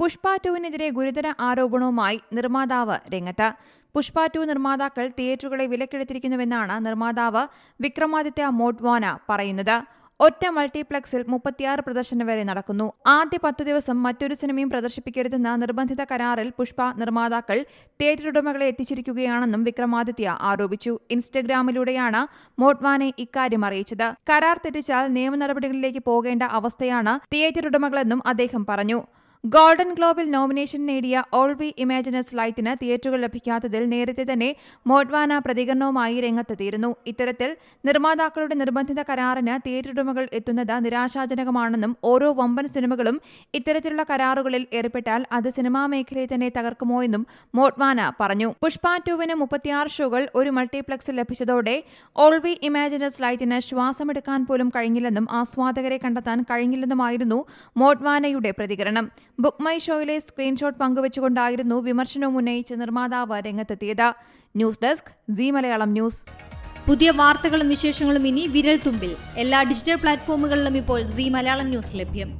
പുഷ്പ ടുവിനെതിരെ ഗുരുതര ആരോപണവുമായി നിർമ്മാതാവ് രംഗത്ത്. പുഷ്പ ടു നിർമ്മാതാക്കൾ തിയേറ്ററുകളെ വിലക്കെടുത്തിരിക്കുന്നുവെന്നാണ് നിർമ്മാതാവ് വിക്രമാദിത്യ മോഡ്വാന പറയുന്നത്. ഒറ്റ മൾട്ടിപ്ലക്സിൽ മുപ്പത്തിയാറ് പ്രദർശനം വരെ നടക്കുന്നു. ആദ്യ പത്ത് ദിവസം മറ്റൊരു സിനിമയും പ്രദർശിപ്പിക്കരുതെന്ന നിർബന്ധിത കരാറിൽ പുഷ്പ നിർമ്മാതാക്കൾ തിയേറ്റർ ഉടമകളെ എത്തിച്ചിരിക്കുകയാണെന്നും വിക്രമാദിത്യ ആരോപിച്ചു. ഇൻസ്റ്റഗ്രാമിലൂടെയാണ് മോട്ട്വാനെ ഇക്കാര്യം അറിയിച്ചത്. കരാർ തെറ്റിച്ചാൽ നിയമ നടപടികളിലേക്ക് പോകേണ്ട അവസ്ഥയാണ് തിയേറ്റർ ഉടമകളെന്നും അദ്ദേഹം പറഞ്ഞു. ഗോൾഡൻ ഗ്ലോബിൽ നോമിനേഷൻ നേടിയ ഓൾ വി ഇമാജിനസ് ലൈറ്റിന് തിയേറ്ററുകൾ ലഭിക്കാത്തതിൽ നേരത്തെ തന്നെ മോഡ്വാന പ്രതികരണവുമായി രംഗത്തെത്തിയിരുന്നു. ഇത്തരത്തിൽ നിർമ്മാതാക്കളുടെ നിർബന്ധിത കരാറിന് തിയേറ്റർ ഉടമകൾ എത്തുന്നത് നിരാശാജനകമാണെന്നും ഓരോ വമ്പൻ സിനിമകളും ഇത്തരത്തിലുള്ള കരാറുകളിൽ ഏർപ്പെട്ടാൽ അത് സിനിമാ മേഖലയെ തന്നെ തകർക്കുമോ എന്നും മോഡ്വാന പറഞ്ഞു. പുഷ്പ ടുവിന് മുപ്പത്തിയാറ് ഷോകൾ ഒരു മൾട്ടിപ്ലക്സിൽ ലഭിച്ചതോടെ ഓൾ വി ഇമാജിനസ് ലൈറ്റിന് ശ്വാസമെടുക്കാൻ പോലും കഴിഞ്ഞില്ലെന്നും ആസ്വാദകരെ കണ്ടെത്താൻ കഴിഞ്ഞില്ലെന്നുമായിരുന്നു മോഡ്വാനയുടെ പ്രതികരണം. ബുക്ക് മൈ ഷോയിലെ സ്ക്രീൻഷോട്ട് പങ്കുവച്ചുകൊണ്ടായിരുന്നു വിമർശനവും ഉന്നയിച്ച് നിർമ്മാതാവ് രംഗത്തെത്തിയത്. News desk Zee Malayalam news പുതിയ വാർത്തകളും വിശേഷങ്ങളും ഇനി വിരൽ തുമ്പിൽ. എല്ലാ ഡിജിറ്റൽ പ്ലാറ്റ്ഫോമുകളിലും ഇപ്പോൾ സി മലയാളം ന്യൂസ് ലഭ്യം.